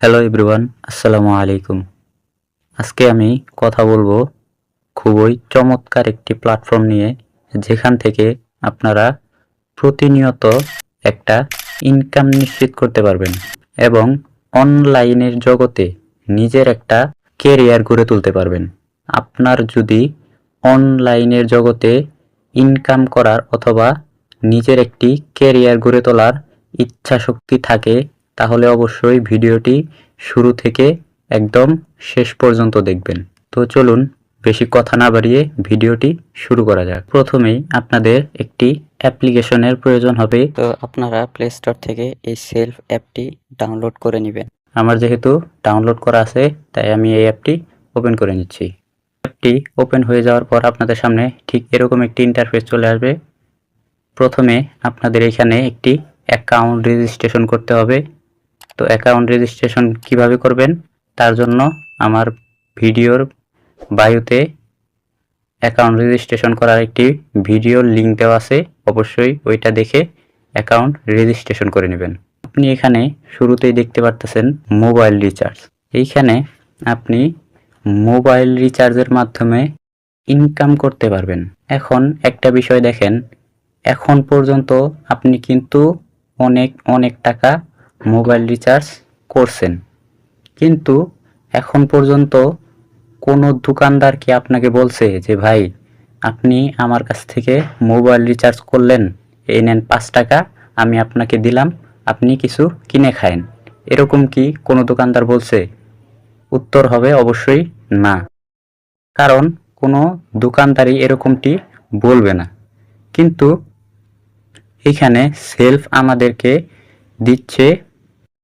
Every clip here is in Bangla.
হ্যালো এভরিওয়ান আসসালামু আলাইকুম। আজকে আমি কথা বলব খুবই চমৎকার একটি প্ল্যাটফর্ম নিয়ে, যেখান থেকে আপনারা প্রতিনিয়ত একটা ইনকাম নিশ্চিত করতে পারবেন এবং অনলাইনের জগতে নিজের একটা কেরিয়ার গড়ে তুলতে পারবেন। আপনার যদি অনলাইনের জগতে ইনকাম করার অথবা নিজের একটি কেরিয়ার গড়ে তোলার ইচ্ছা শক্তি থাকে তাহলে অবশ্যই ভিডিওটি শুরু থেকে একদম শেষ পর্যন্ত দেখবেন। তো চলুন বেশি কথা না বাড়িয়ে ভিডিওটি শুরু করা যাক। প্রথমেই আপনাদের একটি অ্যাপ্লিকেশনের প্রয়োজন হবে। তো আপনারা প্লে স্টোর থেকে এই সেলফ অ্যাপটি ডাউনলোড করে নেবেন। আমার যেহেতু ডাউনলোড করা আছে তাই আমি এই অ্যাপটি ওপেন করে নিচ্ছি। অ্যাপটি ওপেন হয়ে যাওয়ার পর আপনাদের সামনে ঠিক এরকম একটি ইন্টারফেস চলে আসবে। প্রথমে আপনাদের এখানে একটি অ্যাকাউন্ট রেজিস্ট্রেশন করতে হবে। তো অ্যাকাউন্ট রেজিস্ট্রেশন কীভাবে করবেন? তার জন্য আমার ভিডিওর বায়ুতে অ্যাকাউন্ট রেজিস্ট্রেশন করার একটি ভিডিওর লিঙ্ক দেওয়া আছে। অবশ্যই ওইটা দেখে অ্যাকাউন্ট রেজিস্ট্রেশন করে নেবেন। আপনি এখানে শুরুতেই দেখতে পারতেছেন মোবাইল রিচার্জ এইখানে আপনি মোবাইল রিচার্জের মাধ্যমে ইনকাম করতে পারবেন। এখন একটা বিষয় দেখেন, এখন পর্যন্ত আপনি কিন্তু অনেক অনেক টাকা মোবাইল রিচার্জ করছেন। কিন্তু এখন পর্যন্ত কোনো দোকানদার কি আপনাকে বলছে যে, ভাই, আপনি আমার কাছ থেকে মোবাইল রিচার্জ করলেন, এই নেন পাঁচ টাকা, আমি আপনাকে দিলাম, আপনি কিছু কিনে খায়েন। এরকম কি কোনো দোকানদার বলছে? উত্তর হবে অবশ্যই না। কারণ কোনো দোকানদারই এরকমটি বলবে না। কিন্তু এখানে সেলফ আমাদেরকে দিচ্ছে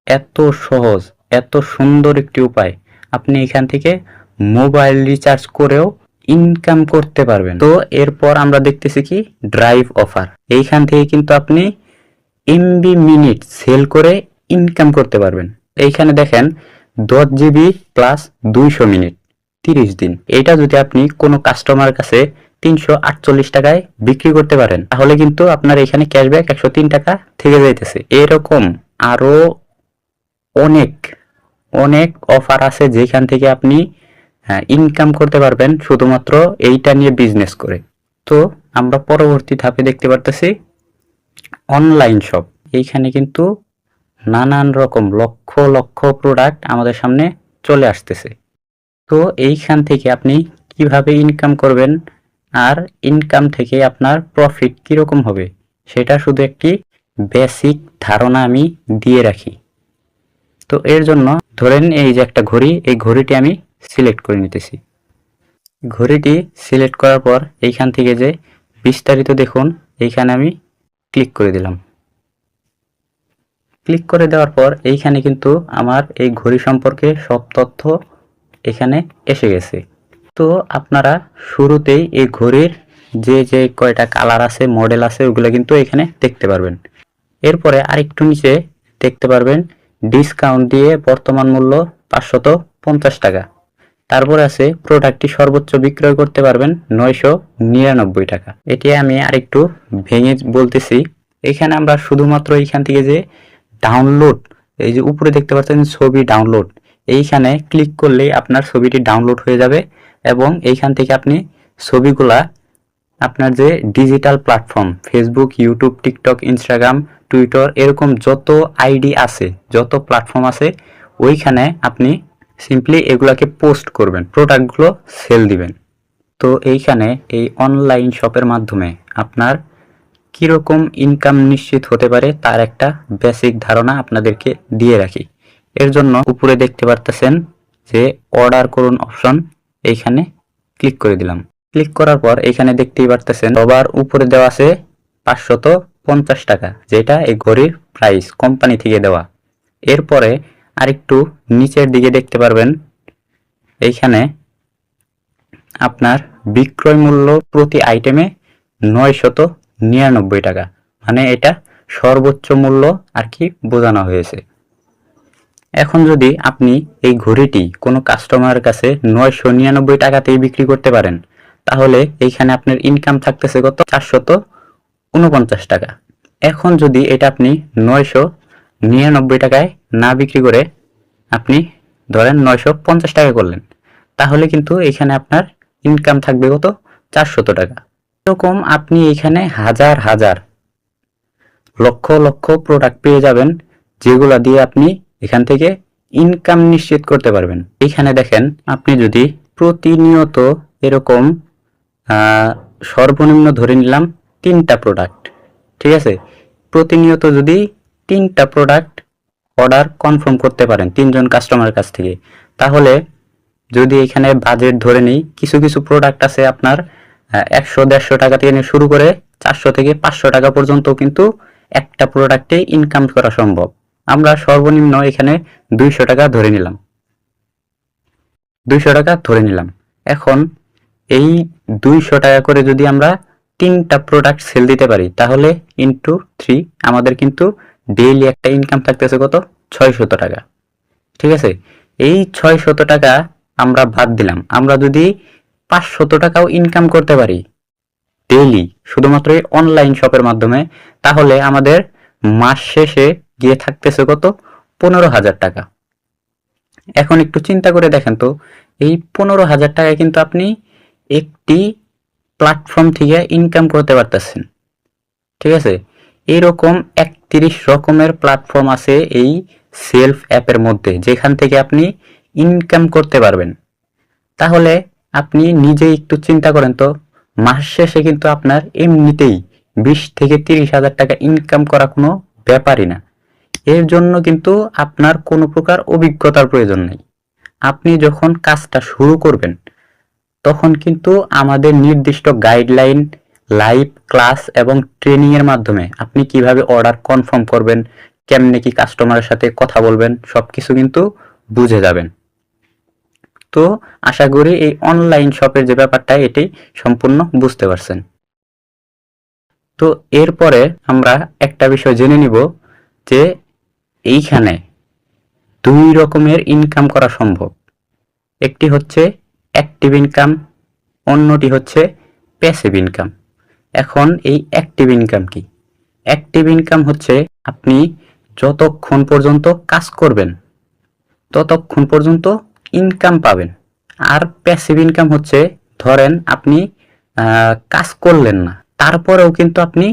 এত সহজ, এত সুন্দর একটি উপায়। আপনি এখান থেকে মোবাইল রিচার্জ করেও ইনকাম করতে পারবেন। তো এরপর আমরা দেখতেছি কি? ড্রাইভ অফার এইখান থেকে কিন্তু আপনি এমবি মিনিট সেল করে ইনকাম করতে পারবেন। এইখানে দেখেন, দশ জিবি প্লাস দুইশো মিনিট তিরিশ দিন। এটা যদি আপনি কোনো কাস্টমার কাছে তিনশো আটচল্লিশ টাকায় বিক্রি করতে পারেন, তাহলে কিন্তু আপনার এখানে ক্যাশব্যাক একশো তিন টাকা থেকে যাইতেছে। এরকম আরও অনেক অনেক অফার আছে যেখান থেকে আপনি ইনকাম করতে পারবেন শুধুমাত্র এইটা নিয়ে বিজনেস করে। তো আমরা পরবর্তী ধাপে দেখতে পারতেছি অনলাইন শপ এইখানে কিন্তু নানান রকম লক্ষ লক্ষ প্রোডাক্ট আমাদের সামনে চলে আসতেছে। তো এইখান থেকে আপনি কীভাবে ইনকাম করবেন আর ইনকাম থেকে আপনার প্রফিট কীরকম হবে, সেটা শুধু একটি বেসিক ধারণা আমি দিয়ে রাখি। তো এর জন্য ধরেন এই যে একটা ঘড়ি, এই ঘড়িটি আমি সিলেক্ট করে নিতেছি। ঘড়িটি সিলেক্ট করার পর এইখান থেকে যে বিস্তারিত দেখুন, এইখানে আমি ক্লিক করে দিলাম। ক্লিক করে দেওয়ার পর এইখানে কিন্তু আমার এই ঘড়ি সম্পর্কে সব তথ্য এখানে এসে গেছে। তো আপনারা শুরুতেই এই ঘড়ির যে যে কয়টা কালার আছে, মডেল আছে, ওগুলো কিন্তু এখানে দেখতে পারবেন। এরপরে আরেকটু নিচে দেখতে পারবেন ডিসকাউন্ট দিয়ে বর্তমান মূল্য পাঁচশত পঞ্চাশ টাকা। তারপর আছে প্রোডাক্টটি সর্বোচ্চ বিক্রয় করতে পারবেন নয়শো নিরানব্বই টাকা। এটি আমি আরেকটু ভেঙে বলতেছি। এখানে আমরা শুধুমাত্র এইখান থেকে যে ডাউনলোড, এই যে উপরে দেখতে পাচ্ছেন ছবি ডাউনলোড, এইখানে ক্লিক করলেই আপনার ছবিটি ডাউনলোড হয়ে যাবে এবং এইখান থেকে আপনি ছবিগুলা আপনার যে digital platform Facebook YouTube TikTok Instagram Twitter এরকম যত আইডি আছে, যত প্ল্যাটফর্ম আছে, ওইখানে আপনি সিম্পলি এগুলাকে পোস্ট করবেন প্রোডাক্টগুলো সেল দিবেন। তো এইখানে এই অনলাইন শপের মাধ্যমে আপনার কীরকম ইনকাম নিশ্চিত হতে পারে তার একটা বেসিক ধারণা আপনাদেরকে দিয়ে রাখি। এর জন্য উপরে দেখতে পারতেছেন যে অর্ডার করুন অপশন এইখানে ক্লিক করে দিলাম। ক্লিক করার পর এখানে দেখতেই পারতেছেন সবার উপরে দেওয়া আছে পাঁচশত পঞ্চাশ টাকা, যেটা এই ঘড়ির প্রাইস কোম্পানি থেকে দেওয়া। এরপরে আরেকটু নিচের দিকে দেখতে পারবেন, এইখানে আপনার বিক্রয় মূল্য প্রতি আইটেমে নয়শত নিরানব্বই টাকা মানে এটা সর্বোচ্চ মূল্য আর কি বোঝানো হয়েছে। এখন যদি আপনি এই ঘড়িটি কোনো কাস্টমারের কাছে নয়শো নিরানব্বই টাকাতেই বিক্রি করতে পারেন তাহলে এইখানে আপনার ইনকাম থাকতেছে কত? চারশত উনপঞ্চাশ টাকা। এখন যদি এটা আপনি নয়শো নিরানব্বই টাকায় না বিক্রি করে আপনি ধরেন নয়শো পঞ্চাশ টাকা করলেন, তাহলে কিন্তু এখানে আপনার ইনকাম থাকবে কত? চারশত টাকা। এরকম আপনি এখানে হাজার হাজার, লক্ষ লক্ষ প্রোডাক্ট পেয়ে যাবেন, যেগুলা দিয়ে আপনি এখান থেকে ইনকাম নিশ্চিত করতে পারবেন। এখানে দেখেন, আপনি যদি প্রতিনিয়ত এরকম সর্বনিম্ন ধরে নিলাম তিনটা প্রোডাক্ট ঠিক আছে? প্রতিনিয়ত যদি তিনটা প্রোডাক্ট অর্ডার কনফার্ম করতে পারেন তিনজন কাস্টমারের কাছ থেকে, তাহলে যদি এখানে বাজেট ধরে নিই, কিছু কিছু প্রোডাক্ট আছে আপনার একশো, দেড়শো টাকা থেকে শুরু করে চারশো থেকে পাঁচশো টাকা পর্যন্ত কিন্তু একটা প্রোডাক্টে ইনকাম করা সম্ভব। আমরা সর্বনিম্ন এখানে দুইশো টাকা ধরে নিলাম। দুইশো টাকা ধরে নিলাম। এখন এই দুইশো টাকা করে যদি আমরা তিনটা প্রোডাক্ট সেল দিতে পারি, তাহলে ইনটু থ্রি আমাদের কিন্তু ডেইলি একটা ইনকাম থাকতেছে কত? ছয়শত টাকা। ঠিক আছে? এই ছয়শত টাকা আমরা বাদ দিলাম। আমরা যদি পাঁচশত টাকাও ইনকাম করতে পারি ডেইলি শুধুমাত্র এই অনলাইন শপের মাধ্যমে, তাহলে আমাদের মাস শেষে গিয়ে থাকতেছে কত? পনেরো হাজার টাকা। এখন একটু চিন্তা করে দেখেন তো, এই পনেরো হাজার টাকা কিন্তু আপনি একটি প্ল্যাটফর্ম থেকে ইনকাম করতে পারতেছেন। ঠিক আছে? এরকম একত্রিশ রকমের প্ল্যাটফর্ম আছে এই সেলফ অ্যাপের মধ্যে, যেখান থেকে আপনি ইনকাম করতে পারবেন। তাহলে আপনি নিজেই একটু চিন্তা করেন তো, মাস শেষে কিন্তু আপনার এমনিতেই বিশ থেকে তিরিশ হাজার টাকা ইনকাম করা কোনো ব্যাপারই না। এর জন্য কিন্তু আপনার কোনো প্রকার অভিজ্ঞতার প্রয়োজন নেই। আপনি যখন কাজটা শুরু করবেন তখন কিন্তু আমাদের নির্দিষ্ট গাইডলাইন লাইভ ক্লাস এবং ট্রেনিং এর মাধ্যমে আপনি কীভাবে অর্ডার কনফার্ম করবেন, কেমনে কি কাস্টমারের সাথে কথা বলবেন, সবকিছু কিন্তু বুঝে যাবেন। তো আশা করি এই অনলাইন শপের যে ব্যাপারটা, এটি সম্পূর্ণ বুঝতে পারছেন। তো এরপরে আমরা একটা বিষয় জেনে নিব যে এইখানে দুই রকমের ইনকাম করা সম্ভব। একটি হচ্ছে অ্যাক্টিভ ইনকাম অন্যটি হচ্ছে প্যাসিভ ইনকাম এখন এই অ্যাক্টিভ ইনকাম কি? অ্যাক্টিভ ইনকাম হচ্ছে আপনি যতক্ষণ পর্যন্ত কাজ করবেন, ততক্ষণ পর্যন্ত ইনকাম পাবেন। আর প্যাসিভ ইনকাম হচ্ছে, ধরেন আপনি কাজ করলেন না, তারপরেও কিন্তু আপনি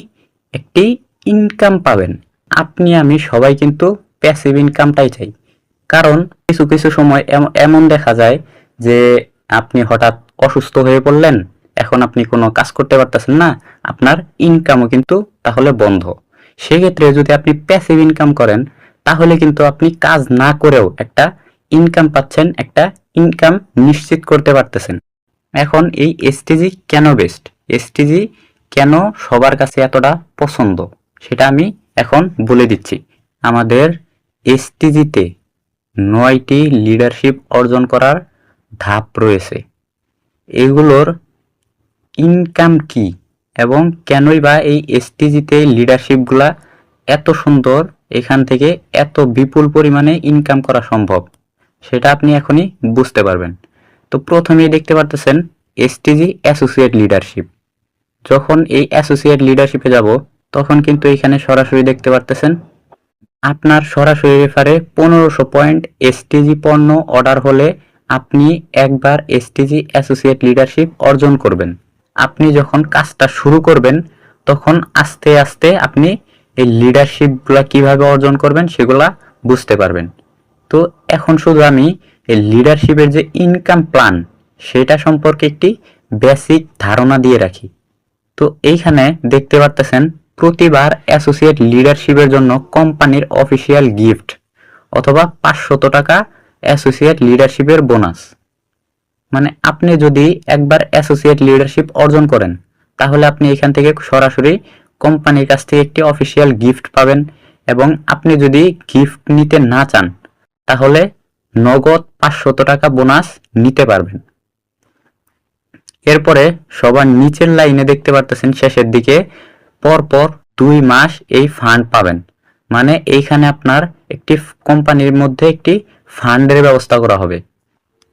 একটি ইনকাম পাবেন। আপনি, আমি সবাই কিন্তু প্যাসিভ ইনকামটাই চাই। কারণ কিছু কিছু সময় এম- এমন দেখা যায় যে আপনি হঠাৎ অসুস্থ হয়ে পড়লেন, এখন আপনি কোনো কাজ করতে পারতেছেন না, আপনার ইনকামও কিন্তু তাহলে বন্ধ। সেক্ষেত্রে যদি আপনি প্যাসিভ ইনকাম করেন, তাহলে কিন্তু আপনি কাজ না করেও একটা ইনকাম পাচ্ছেন, একটা ইনকাম নিশ্চিত করতে পারতেছেন। এখন এই এসটিজি কেন বেস্ট এসটিজি কেন সবার কাছে এতটা পছন্দ? সেটা আমি এখন বলে দিচ্ছি। আমাদের এসটিজিতে নয়টি লিডারশিপ অর্জন করার ধাপ রয়েছে। এগুলোর ইনকাম কি এবং কেনই বা এই এসটিজিতে লিডারশিপগুলা এত সুন্দর, এখান থেকে এত বিপুল পরিমাণে ইনকাম করা সম্ভব, সেটা আপনি এখনই বুঝতে পারবেন। তো প্রথমেই দেখতে পারতেছেন এসটিজি অ্যাসোসিয়েট লিডারশিপ যখন এই অ্যাসোসিয়েট লিডারশিপে যাব, তখন কিন্তু এখানে সরাসরি দেখতে পারতেছেন আপনার সরাসরি রেফারে পনেরোশো পয়েন্ট এসটিজি পণ্য অর্ডার হলে আপনি একবার এসটিজি অ্যাসোসিয়েট লিডারশিপ অর্জন করবেন। আপনি যখন কাজটা শুরু করবেন, তখন আস্তে আস্তে আপনি এই লিডারশিপগুলা কীভাবে অর্জন করবেন সেগুলা বুঝতে পারবেন। তো এখন শুধু আমি এই লিডারশিপের যে ইনকাম প্ল্যান সেটা সম্পর্কে একটি বেসিক ধারণা দিয়ে রাখি। তো এইখানে দেখতে পারতেছেন, প্রতিবার অ্যাসোসিয়েট লিডারশিপের জন্য কোম্পানির অফিসিয়াল গিফট অথবা পাঁচশত টাকা অ্যাসোসিয়েট লিডারশিপের বোনাস মানে আপনি যদি একবার অ্যাসোসিয়েট লিডারশিপ অর্জন করেন, তাহলে আপনি এখান থেকে সরাসরি কোম্পানির কাছ থেকে একটি অফিসিয়াল গিফট পাবেন এবং আপনি যদি গিফট নিতে না চান, তাহলে নগদ পাঁচশত টাকা বোনাস নিতে পারবেন। এরপরে সবার নিচের লাইনে দেখতে পারতেছেন, শেষের দিকে পরপর দুই মাস এই ফান্ড পাবেন। মানে এইখানে আপনার একটি কোম্পানির মধ্যে একটি ফান্ডের ব্যবস্থা করা হবে,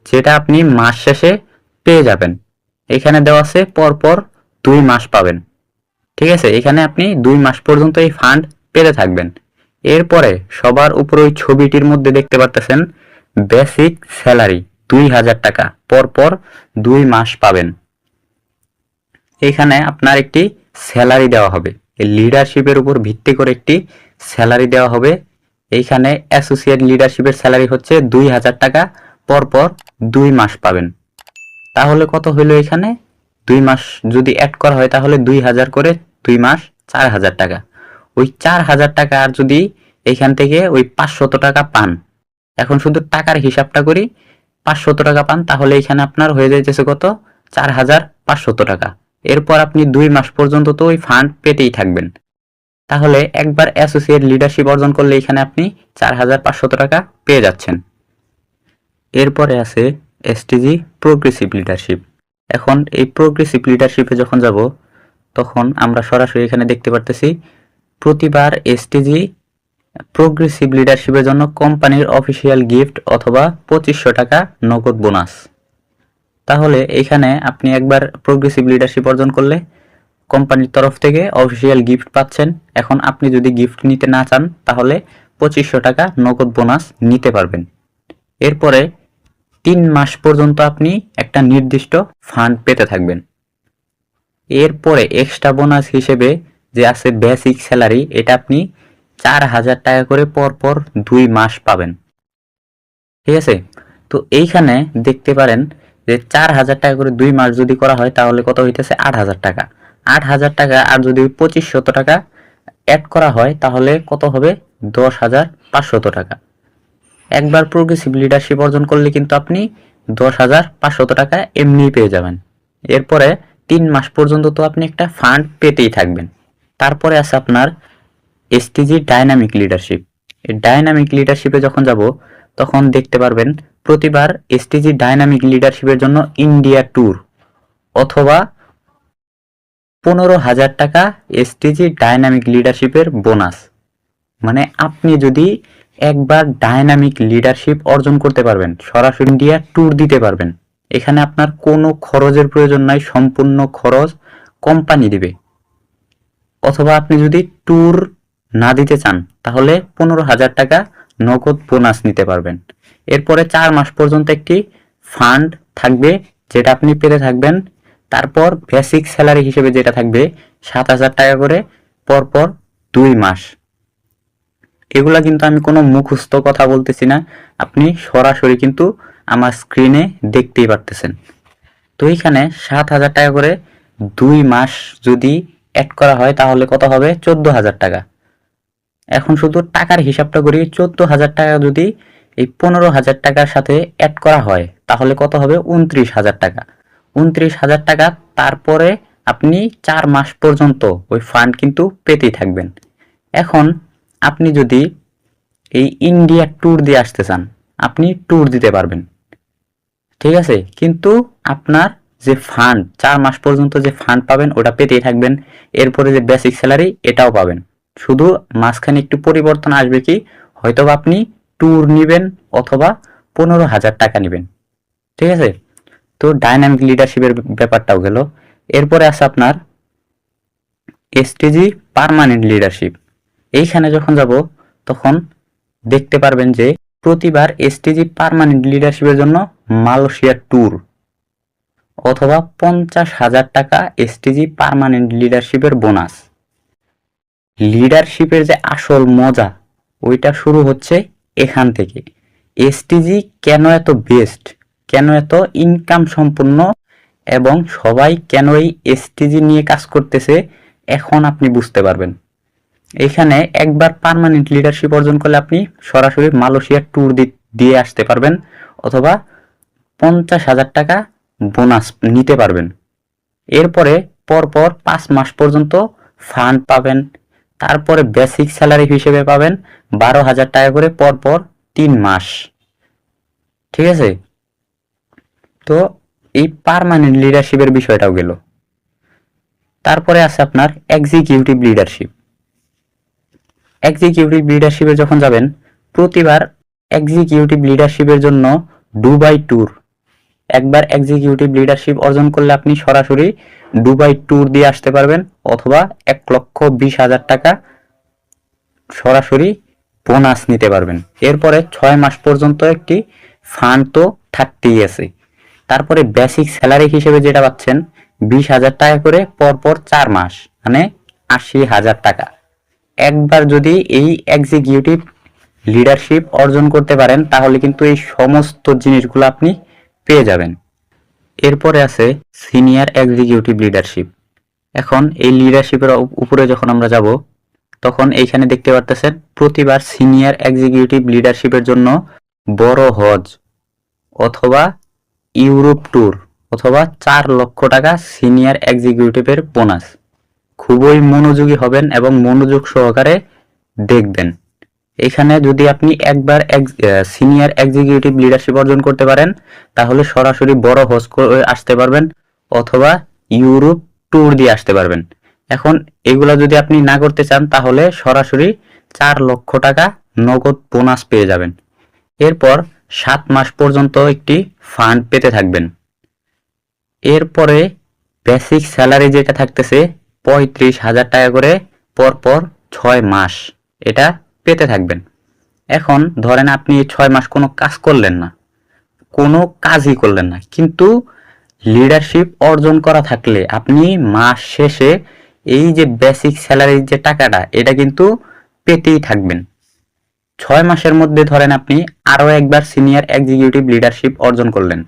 যেটা আপনি মাস শেষে পেয়ে যাবেন। এখানে দেওয়া আছে পরপর দুই মাস পাবেন। ঠিক আছে? এখানে আপনি দুই মাস পর্যন্ত এই ফান্ড পেতে থাকবেন। এরপরে সবার উপরে ওই ছবিটির মধ্যে দেখতে পারতেছেন, বেসিক স্যালারি দুই হাজার টাকা। পরপর দুই মাস পাবেন। এখানে আপনার একটি স্যালারি দেওয়া হবে। লিডারশিপের উপর ভিত্তি করে একটি স্যালারি দেওয়া হবে এইখানে অ্যাসোসিয়েট লিডারশিপের স্যালারি হচ্ছে দুই হাজার টাকা, পরপর দুই মাস পাবেন। তাহলে কত হইল এখানে? দুই মাস যদি অ্যাড করা হয় তাহলে দুই হাজার করে দুই মাস চার হাজার টাকা। ওই চার হাজার টাকা আর যদি এখান থেকে ওই পাঁচশত টাকা পান, এখন শুধু টাকার হিসাবটা করি, পাঁচশত টাকা পান, তাহলে এখানে আপনার হয়ে যাইতেছে কত? চার হাজার পাঁচশত টাকা। এরপর আপনি দুই মাস পর্যন্ত তো ওই ফান্ড পেতেই থাকবেন। তাহলে একবার অ্যাসোসিয়েট লিডারশিপ অর্জন করলে এখানে আপনি চার হাজার পাঁচশত টাকা পেয়ে যাচ্ছেন। এরপরে আছে এসটিজি প্রোগ্রেসিভ লিডারশিপ এখন এই প্রোগ্রেসিভ লিডারশিপে যখন যাব, তখন আমরা সরাসরি এখানে দেখতে পারতেছি, প্রতিবার এসটিজি প্রোগ্রেসিভ লিডারশিপের জন্য কোম্পানির অফিসিয়াল গিফট অথবা পঁচিশশো টাকা নগদ বোনাস তাহলে এখানে আপনি একবার প্রোগ্রেসিভ লিডারশিপ অর্জন করলে কোম্পানির তরফ থেকে অফিসিয়াল গিফট পাচ্ছেন। এখন আপনি যদি গিফট নিতে না চান, তাহলে পঁচিশশো টাকা নগদ বোনাস নিতে পারবেন। এরপরে তিন মাস পর্যন্ত আপনি একটা নির্দিষ্ট ফান্ড পেতে থাকবেন। এরপরে এক্সট্রা বোনাস হিসেবে যে আছে বেসিক স্যালারি এটা আপনি চার হাজার টাকা করে পর পর দুই মাস পাবেন। ঠিক আছে? তো এইখানে দেখতে পারেন যে চার হাজার টাকা করে দুই মাস যদি করা হয়, তাহলে কত হইতেছে? আট হাজার টাকা। আট হাজার টাকা, আর যদি পঁচিশ শত টাকা অ্যাড করা হয়, তাহলে কত হবে? দশ হাজার পাঁচশত টাকা। একবার প্রোগ্রেসিভ লিডারশিপ অর্জন করলে কিন্তু আপনি দশ হাজার পাঁচশত টাকা এমনিই পেয়ে যাবেন। এরপরে তিন মাস পর্যন্ত তো আপনি একটা ফান্ড পেতেই থাকবেন। তারপরে আছে আপনার এসটিজি ডাইনামিক লিডারশিপ এই ডাইনামিক লিডারশিপে যখন যাব, তখন দেখতে পারবেন প্রতিবার এসটিজি ডাইনামিক লিডারশিপের জন্য ইন্ডিয়া ট্যুর অথবা পনেরো হাজার টাকা এসটিজি ডায়নামিক লিডারশিপের বোনাস মানে আপনি যদি একবার ডায়নামিক লিডারশিপ অর্জন করতে পারবেন, সরাসরি ইন্ডিয়া ট্যুর দিতে পারবেন, এখানে আপনার কোনো খরচের প্রয়োজন নাই, সম্পূর্ণ খরচ কোম্পানি দিবে। অথবা আপনি যদি ট্যুর না দিতে চান, তাহলে পনেরো হাজার টাকা নগদ বোনাস নিতে পারবেন। এরপরে চার মাস পর্যন্ত একটি ফান্ড থাকবে, যেটা আপনি পেতে থাকবেন তারপর বেসিক স্যালারি হিসেবে যেটা থাকবে সাত হাজার টাকা করে, পরপর দুই মাস। এগুলা কিন্তু আমি কোনো মুখস্থ কথা বলতেছি না, আপনি সরাসরি কিন্তু আমার স্ক্রিনে দেখতেই পারতেছেন। তো এইখানে সাত হাজার টাকা করে দুই মাস যদি অ্যাড করা হয়, তাহলে কত হবে? চোদ্দ হাজার টাকা। এখন শুধু টাকার হিসাবটা করি, চোদ্দ হাজার টাকা যদি এই পনেরো হাজার টাকার সাথে অ্যাড করা হয়, তাহলে কত হবে? উনত্রিশ হাজার টাকা। উনত্রিশ হাজার টাকা, তারপরে আপনি চার মাস পর্যন্ত ওই ফান্ড কিন্তু পেতেই থাকবেন। এখন আপনি যদি এই ইন্ডিয়া ট্যুর দিয়ে আসতে চান, আপনি ট্যুর দিতে পারবেন। ঠিক আছে? কিন্তু আপনার যে ফান্ড চার মাস পর্যন্ত যে ফান্ড পাবেন, ওটা পেতেই থাকবেন। এরপরে যে বেসিক স্যালারি এটাও পাবেন। শুধু মাঝখানে একটু পরিবর্তন আসবে কি? হয়তো আপনি ট্যুর নেবেন অথবা পনেরো হাজার টাকা নেবেন। ঠিক আছে? তো ডাইনামিক লিডারশিপের ব্যাপারটাও গেল। এরপরে আছে আপনার এসটিজি পার্মানেন্ট লিডারশিপ এইখানে যখন যাব, তখন দেখতে পারবেন যে প্রতিবার এসটিজি পার্মানেন্ট লিডারশিপের জন্য মালয়েশিয়া ট্যুর অথবা পঞ্চাশ হাজার টাকা এসটিজি পার্মানেন্ট লিডারশিপের বোনাস লিডারশিপের যে আসল মজা, ওইটা শুরু হচ্ছে এখান থেকে। এসটিজি কেন এত বেস্ট কেন এত ইনকাম সম্পন্ন এবং সবাই কেন এই এসটিজি নিয়ে কাজ করতেছে, এখন আপনি বুঝতে পারবেন। এখানে একবার পার্মানেন্ট লিডারশিপ অর্জন করলে আপনি সরাসরি মালয়েশিয়ার ট্যুর দিয়ে আসতে পারবেন অথবা পঞ্চাশ হাজার টাকা বোনাস নিতে পারবেন। এরপরে পরপর পাঁচ মাস পর্যন্ত ফান্ড পাবেন, তারপরে বেসিক স্যালারি হিসেবে পাবেন বারো হাজার টাকা করে পরপর তিন মাস। ঠিক আছে? তো এই পার্মানেন্ট লিডারশিপের বিষয়টাও গেল। তারপরে আছে আপনার এক্সিকিউটিভ লিডারশিপ এক্সিকিউটিভ লিডারশিপে যখন যাবেন, প্রতিবার এক্সিকিউটিভ লিডারশিপের জন্য দুবাই ট্যুর একবার এক্সিকিউটিভ লিডারশিপ অর্জন করলে আপনি সরাসরি দুবাই ট্যুর দিয়ে আসতে পারবেন, অথবা এক লক্ষ বিশ হাজার টাকা সরাসরি বোনাস নিতে পারবেন। এরপরে ছয় মাস পর্যন্ত একটি ফান্ড তো থাকতেই আছে। তারপরে বেসিক স্যালারি হিসেবে যেটা পাচ্ছেন, বিশ হাজার টাকা করে পরপর চার মাস মানে আশি হাজার টাকা। একবার যদি এই এক্সিকিউটিভ লিডারশিপ অর্জন করতে পারেন, তাহলে কিন্তু এই সমস্ত জিনিসগুলো আপনি পেয়ে যাবেন। এরপরে আছে সিনিয়র এক্সিকিউটিভ লিডারশিপ এখন এই লিডারশিপের উপরে যখন আমরা যাব, তখন এইখানে দেখতে পারতেছেন, প্রতিবার সিনিয়র এক্সিকিউটিভ লিডারশিপের জন্য বড় হজ অথবা ইউরোপ ট্যুর অথবা চার লক্ষ টাকা সিনিয়র এক্সিকিউটিভের বোনাস। খুবই মনোযোগী হবেন এবং মনোযোগ সহকারে দেখবেন। এখানে যদি আপনি একবার সিনিয়র এক্সিকিউটিভ লিডারশিপ অর্জন করতে পারেন, তাহলে সরাসরি বড় করে আসতে পারবেন অথবা ইউরোপ ট্যুর দিয়ে আসতে পারবেন। এখন এগুলা যদি আপনি না করতে চান, তাহলে সরাসরি চার লক্ষ টাকা নগদ বোনাস পেয়ে যাবেন। এরপর সাত মাস পর্যন্ত একটি ফান্ড পেতে থাকবেন। এরপরে বেসিক স্যালারি যেটা থাকতেছে, পঁয়ত্রিশ হাজার টাকা করে পরপর ছয় মাস এটা পেতে থাকবেন। এখন ধরেন আপনি ছয় মাস কোনো কাজ করলেন না, কোনো কাজই করলেন না, কিন্তু লিডারশিপ অর্জন করা থাকলে আপনি মাস শেষে এই যে বেসিক স্যালারির যে টাকাটা, এটা কিন্তু পেতেই থাকবেন। ছয় মাসের মধ্যে ধরেন আপনি আরও একবার সিনিয়র এক্সিকিউটিভ লিডারশিপ অর্জন করলেন।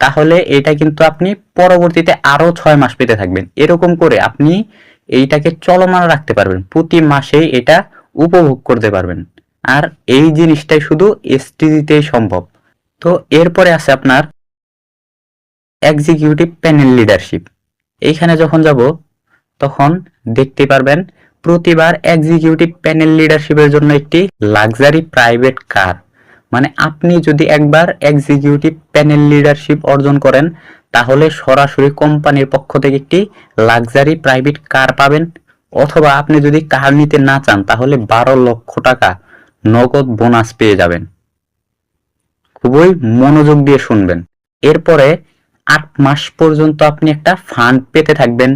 তাহলে এটা কিন্তু আপনি পরবর্তীতে আরও ছয় মাস পেতে থাকবেন। এরকম করে আপনি এইটাকে চলমান রাখতে পারবেন। প্রতি মাসেই এটা উপভোগ করতে পারবেন। আর এই জিনিসটাই শুধু এসটিজিতেই সম্ভব। তো এরপরে আছে আপনার এক্সিকিউটিভ প্যানেল লিডারশিপ এইখানে যখন যাব, তখন দেখতে পারবেন প্রতিবার এক্সিকিউটিভ প্যানেল লিডারশিপের জন্য একটি লাক্সারি প্রাইভেট কার মানে আপনি যদি একবার এক্সিকিউটিভ প্যানেল লিডারশিপ অর্জন করেন, তাহলে সরাসরি কোম্পানির পক্ষ থেকে একটি লাক্সারি প্রাইভেট কার পাবেন। অথবা আপনি যদি কার নিতে না চান, তাহলে বারো লক্ষ টাকা নগদ বোনাস পেয়ে যাবেন। খুবই মনোযোগ দিয়ে শুনবেন। এরপরে আট মাস পর্যন্ত আপনি একটা ফান্ড পেতে থাকবেন।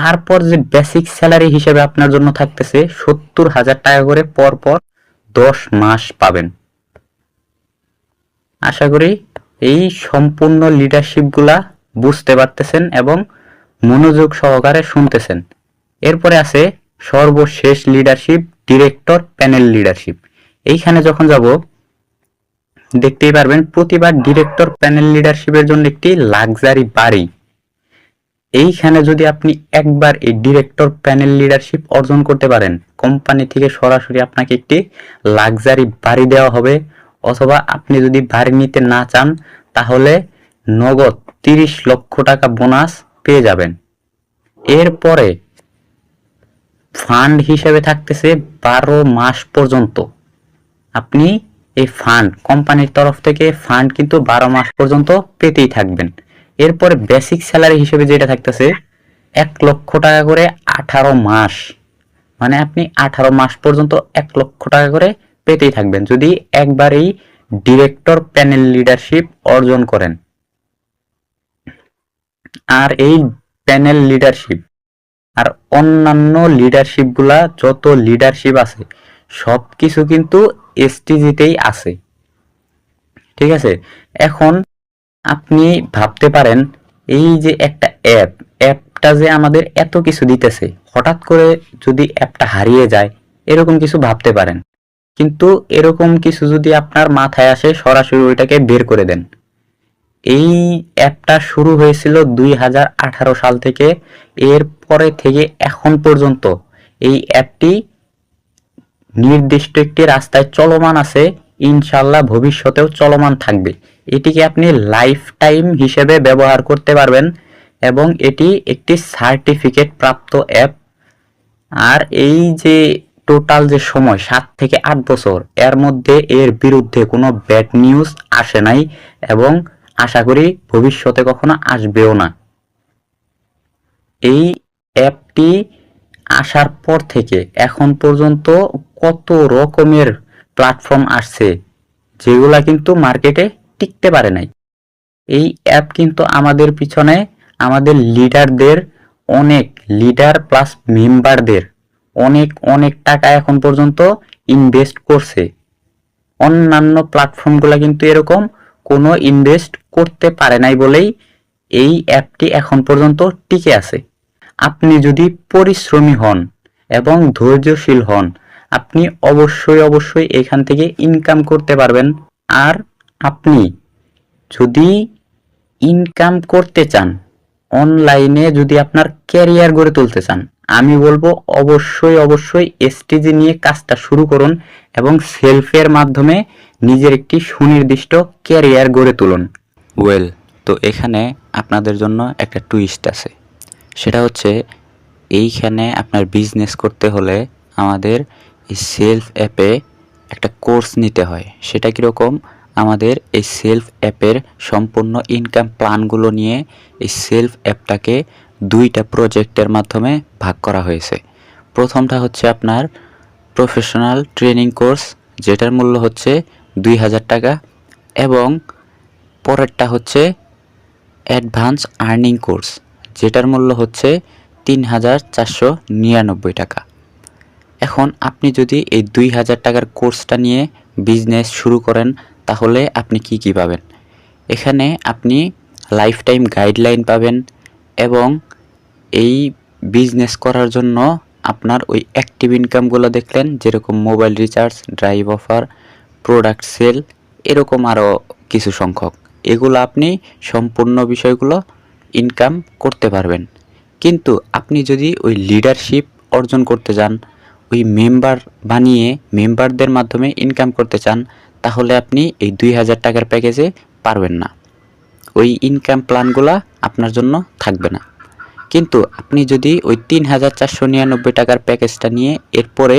তারপর যে বেসিক স্যালারি হিসেবে আপনার জন্য থাকতেছে সত্তর হাজার টাকা করে পর পর দশ মাস পাবেন। আশা করি এই সম্পূর্ণ লিডারশিপগুলা বুঝতে পারতেছেন এবং মনোযোগ সহকারে শুনতেছেন। এরপরে আছে সর্বশেষ লিডারশিপ ডিরেক্টর প্যানেল লিডারশিপ এইখানে যখন যাব, দেখতেই পারবেন প্রতিবার ডিরেক্টর প্যানেল লিডারশিপের জন্য একটি লাক্সারি বাড়ি। এইখানে যদি আপনি একবার এই ডিরেক্টর প্যানেল লিডারশিপ অর্জন করতে পারেন কোম্পানি থেকে সরাসরি আপনাকে একটি লাক্সারি বাড়ি দেওয়া হবে। অথবা আপনি যদি বাড়ি নিতে না চান, তাহলে নগদ তিরিশ লক্ষ টাকা বোনাস পেয়ে যাবেন। এরপরে ফান্ড হিসেবে থাকতেছে বারো মাস পর্যন্ত। আপনি এই ফান্ড কোম্পানির তরফ থেকে ফান্ড কিন্তু বারো মাস পর্যন্ত পেতেই থাকবেন। এরপরে বেসিক স্যালারি হিসেবে যেটা থাকতেছে, এক লক্ষ টাকা করে আঠারো মাস। মানে আপনি আঠারো মাস পর্যন্ত এক লক্ষ টাকা করে পেতেই থাকবেন, যদি একবার এই ডিরেক্টর প্যানেল লিডারশিপ অর্জন করেন। আর এই প্যানেল লিডারশিপ আর অন্যান্য লিডারশিপগুলা যত লিডারশিপ আছে সব কিছু কিন্তু এসটিজিতেই আছে। ঠিক আছে? এখন আপনি ভাবতে পারেন, এই যে একটা অ্যাপ অ্যাপটা যে আমাদের এত কিছু দিতেছে, হঠাৎ করে যদি অ্যাপটা হারিয়ে যায়, এরকম কিছু ভাবতে পারেন। কিন্তু এরকম কিছু যদি আপনার মাথায় আসে, সরাসরি ওইটাকে বের করে দেন। এই অ্যাপটা শুরু হয়েছিল দুই হাজার আঠারো সাল থেকে, এর পরে থেকে এখন পর্যন্ত। এই অ্যাপটি নির্দিষ্ট একটি রাস্তায় চলমান আছে ইনশাল্লাহ ভবিষ্যতেও চলমান থাকবে। এটিকে আপনি লাইফ টাইম হিসেবে ব্যবহার করতে পারবেন এবং এটি একটি সার্টিফিকেট প্রাপ্ত অ্যাপ আর এই যে টোটাল যে সময়, সাত থেকে আট বছর, এর মধ্যে এর বিরুদ্ধে কোনো ব্যাড নিউজ আসে নাই এবং আশা করি ভবিষ্যতে কখনো আসবেও না। এই অ্যাপটি আসার পর থেকে এখন পর্যন্ত কত রকমের প্ল্যাটফর্ম আসছে, যেগুলা কিন্তু মার্কেটে টিকতে পারে নাই। এই অ্যাপ কিন্তু আমাদের পিছনে আমাদের লিডারদের অনেক লিডার প্লাস মেম্বারদের অনেক অনেক টাকা এখন পর্যন্ত ইনভেস্ট করছে। অন্যান্য প্ল্যাটফর্মগুলো কিন্তু এরকম কোনো ইনভেস্ট করতে পারে নাই বলেই এই অ্যাপটি এখন পর্যন্ত টিকে আছে। আপনি যদি পরিশ্রমী হন এবং ধৈর্যশীল হন, আপনি অবশ্যই অবশ্যই এখান থেকে ইনকাম করতে পারবেন। আর আপনি যদি ইনকাম করতে চান অনলাইনে যদি আপনার ক্যারিয়ার গড়ে তুলতে চান, আমি বলব অবশ্যই অবশ্যই এসটিজি নিয়ে কাজটা শুরু করুন এবং সেলফের মাধ্যমে নিজের একটি সুনির্দিষ্ট ক্যারিয়ার গড়ে তুলুন। ওয়েল তো এখানে আপনাদের জন্য একটা টুইস্ট আছে। সেটা হচ্ছে এইখানে আপনার বিজনেস করতে হলে আমাদের এই সেলফ অ্যাপে একটা কোর্স নিতে হয়। সেটা কীরকম? আমাদের এই সেলফ অ্যাপের সম্পূর্ণ ইনকাম প্ল্যানগুলো নিয়ে এই সেলফ অ্যাপটাকে দুইটা প্রজেক্টের মাধ্যমে ভাগ করা হয়েছে। প্রথমটা হচ্ছে আপনার প্রফেশনাল ট্রেনিং কোর্স যেটার মূল্য হচ্ছে দুই হাজার টাকা, এবং পরেরটা হচ্ছে অ্যাডভান্স আর্নিং কোর্স যেটার মূল্য হচ্ছে তিন হাজার চারশো নিরানব্বই টাকা। এখন আপনি যদি এই দুই হাজার টাকার কোর্সটা নিয়ে বিজনেস শুরু করেন তাহলে আপনি কি কি পাবেন? এখানে আপনি লাইফ টাইম গাইডলাইন পাবেন এবং এই বিজনেস করার জন্য আপনার ওই অ্যাক্টিভ ইনকামগুলো দেখলেন, যেরকম mobile recharge drive offer product sell এরকম আরও কিছু সংখ্যক। এগুলো আপনি সম্পূর্ণ বিষয়গুলো ইনকাম করতে পারবেন। কিন্তু আপনি যদি ওই লিডারশিপ অর্জন করতে চান, ওই মেম্বার বানিয়ে মেম্বারদের মাধ্যমে ইনকাম করতে চান তাহলে আপনি এই দুই হাজার টাকার প্যাকেজে পারবেন না। ওই ইনকাম প্ল্যানগুলা আপনার জন্য থাকবে না। কিন্তু আপনি যদি ওই তিন হাজার চারশো নিরানব্বই টাকার প্যাকেজটা নিয়ে এরপরে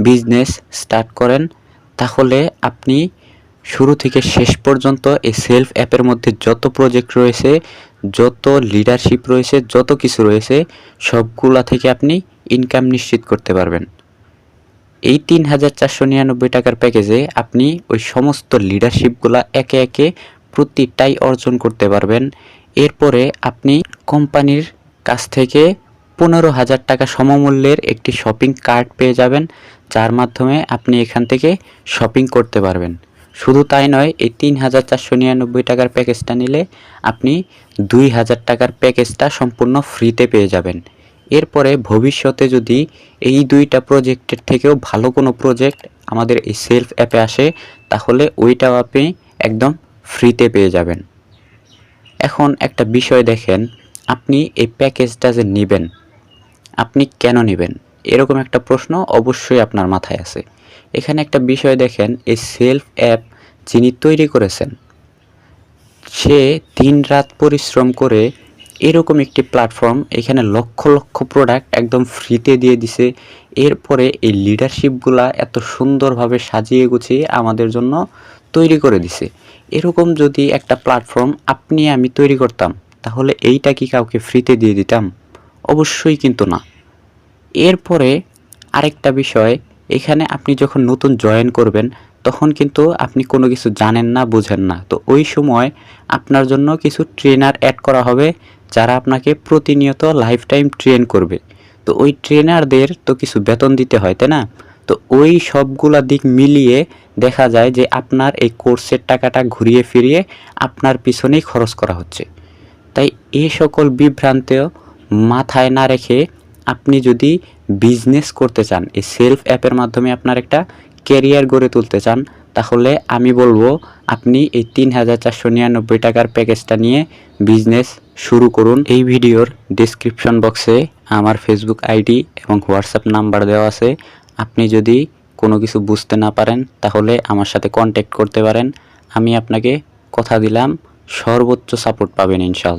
বিজনেস স্টার্ট করেন, তাহলে আপনি শুরু থেকে শেষ পর্যন্ত এই সেলফ অ্যাপের মধ্যে যত প্রজেক্ট রয়েছে, যত লিডারশিপ রয়েছে, যত কিছু রয়েছে, সবগুলা থেকে আপনি ইনকাম নিশ্চিত করতে পারবেন। এই তিন হাজার চারশো নিরানব্বই টাকার প্যাকেজে আপনি ওই সমস্ত লিডারশিপগুলা একে একে প্রতিটাই অর্জন করতে পারবেন। এরপরে আপনি কোম্পানির কাছ থেকে পনেরো হাজার টাকা সমমূল্যের একটি শপিং কার্ড পেয়ে যাবেন, যার মাধ্যমে আপনি এখান থেকে শপিং করতে পারবেন। শুধু তাই নয়, এই তিন হাজার চারশো নিরানব্বই টাকার প্যাকেজটা নিলে আপনি দুই হাজার টাকার প্যাকেজটা সম্পূর্ণ ফ্রিতে পেয়ে যাবেন। এরপরে ভবিষ্যতে যদি এই দুইটা প্রজেক্টের থেকেও ভালো কোনো প্রজেক্ট আমাদের এই সেলফ অ্যাপে আসে, তাহলে ওইটাও আপনি একদম ফ্রিতে পেয়ে যাবেন। এখন একটা বিষয় দেখেন, আপনি এই প্যাকেজটা যে নেবেন, আপনি কেন নেবেন? এরকম একটা প্রশ্ন অবশ্যই আপনার মাথায় আছে। এখানে একটা বিষয় দেখেন, এই সেলফ অ্যাপ যিনি তৈরি করেছেন, সে দিন রাত পরিশ্রম করে এরকম একটি প্ল্যাটফর্ম এখানে লক্ষ লক্ষ প্রোডাক্ট একদম ফ্রিতে দিয়ে দিছে। এরপরে এই লিডারশিপগুলা এত সুন্দরভাবে সাজিয়ে গুছিয়ে আমাদের জন্য তৈরি করে দিছে। এরকম যদি একটা প্ল্যাটফর্ম আপনি আমি তৈরি করতাম, তাহলে এইটা কি কাউকে ফ্রিতে দিয়ে দিতাম? অবশ্যই কিন্তু না। এরপরে আরেকটা বিষয়, এখানে আপনি যখন নতুন জয়েন করবেন, তখন কিন্তু আপনি কোনো কিছু জানেন না, বুঝেন না। তো ওই সময় আপনার জন্য কিছু ট্রেনার অ্যাড করা হবে। যারা আপনাকে প্রতিনিয়ত লাইফ টাইম ট্রেন করবে। তো ওই ট্রেনারদের তো কিছু বেতন দিতে হয়, তাই না? তো ওই সবগুলা দিক মিলিয়ে দেখা যায় যে আপনার এই কোর্সের টাকাটা ঘুরিয়ে ফিরিয়ে আপনার পিছনেই খরচ করা হচ্ছে। তাই এই সকল বিভ্রান্তিও মাথায় না রেখে আপনি যদি বিজনেস করতে চান, এই সেলফ অ্যাপের মাধ্যমে আপনার একটা ক্যারিয়ার গড়ে তুলতে চান, তাহলে আমি বলব আপনি এই তিন হাজার চারশো নিরানব্বই টাকার প্যাকেজটা নিয়ে বিজনেস শুরু করুন। এই ভিডিওর ডিসক্রিপশন বক্সে আমার ফেসবুক আইডি এবং হোয়াটসঅ্যাপ নাম্বার দেওয়া আছে। আপনি যদি কোনো কিছু বুঝতে না পারেন, তাহলে আমার সাথে কন্ট্যাক্ট করতে পারেন। আমি আপনাকে কথা দিলাম। সর্বোচ্চ সাপোর্ট পাবেন ইনশাল্লাহ